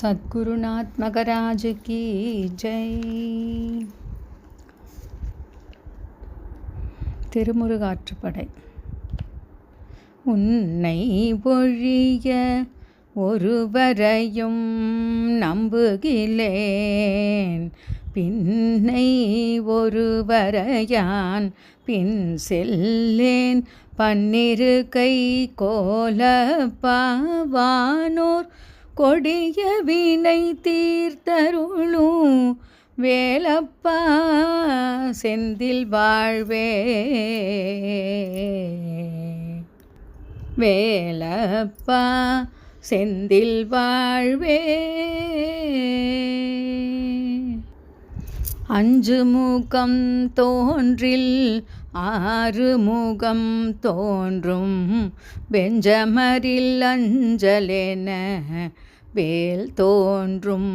சத்குருநாத் மகராஜ் ஜெய். திருமுருகாற்றுப்படை. உன்னை பொழிய ஒருவரையும் நம்புகிலேன் பின்னை ஒருவரையான் பின் செல்லேன். பன்னிரு கை கோலப்பாவானோர் கொடிய வினை தீர்த்தருளும் வேலப்பா செந்தில் வாழ்வே. வேலப்பா செந்தில் வாழ்வே. அஞ்சு முகம் தோன்றில் ஆறு முகம் தோன்றும். வெஞ்சமரில் அஞ்சலென வேல் தோன்றும்.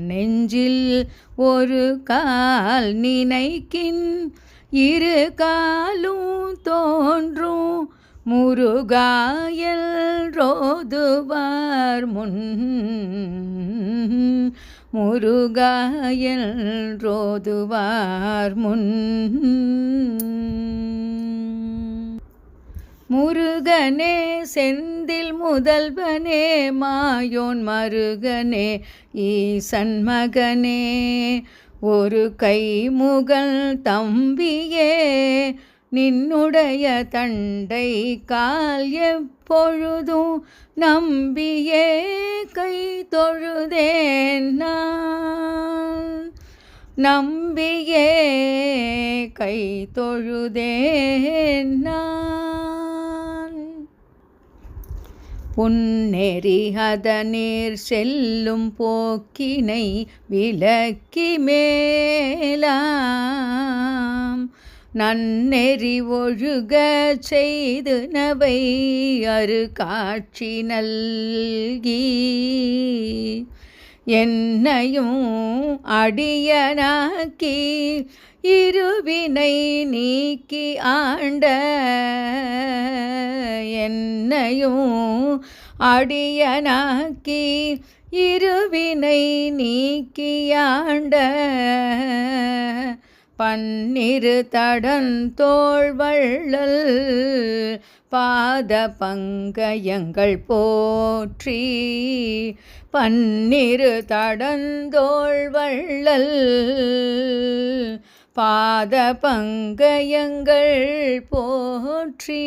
நெஞ்சில் ஒரு கால் நினைக்கின் இரு காலும் தோன்றும். முருகாயல் ரோதுவார் முன். முருகாயல் ரோதுவார் முன். முருகனே செந்தில் முதல்வனே மாயோன் மருகனே ஈசன் மகனே ஒரு கை முகல் தம்பியே நின்னுடைய தண்டை கால் எப்பொழுதும் நம்பியே கை தொழுதேன் நான். நம்பியே கை தொழுதேன் நான். புன்னெறி அதனீர் செல்லும் போக்கினை விலக்கி மேலாம். நன்னெறி ஒழுக செய்து நவை அரு காட்சி நல்கி. என்னையும் அடியனாக்கி இருவினை நீக்கி ஆண்ட. என்னையும் அடியனாக்கி இருவினை நீக்கியாண்ட பன்னிரு தடன் தோள்வள்ளல் பாத பங்கயங்கள் போற்றி. பன்னிரு தடந்தோள் வள்ளல் பாத பங்கயங்கள் போற்றி.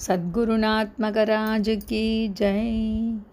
सद्गुरुनात्मकराज की जय।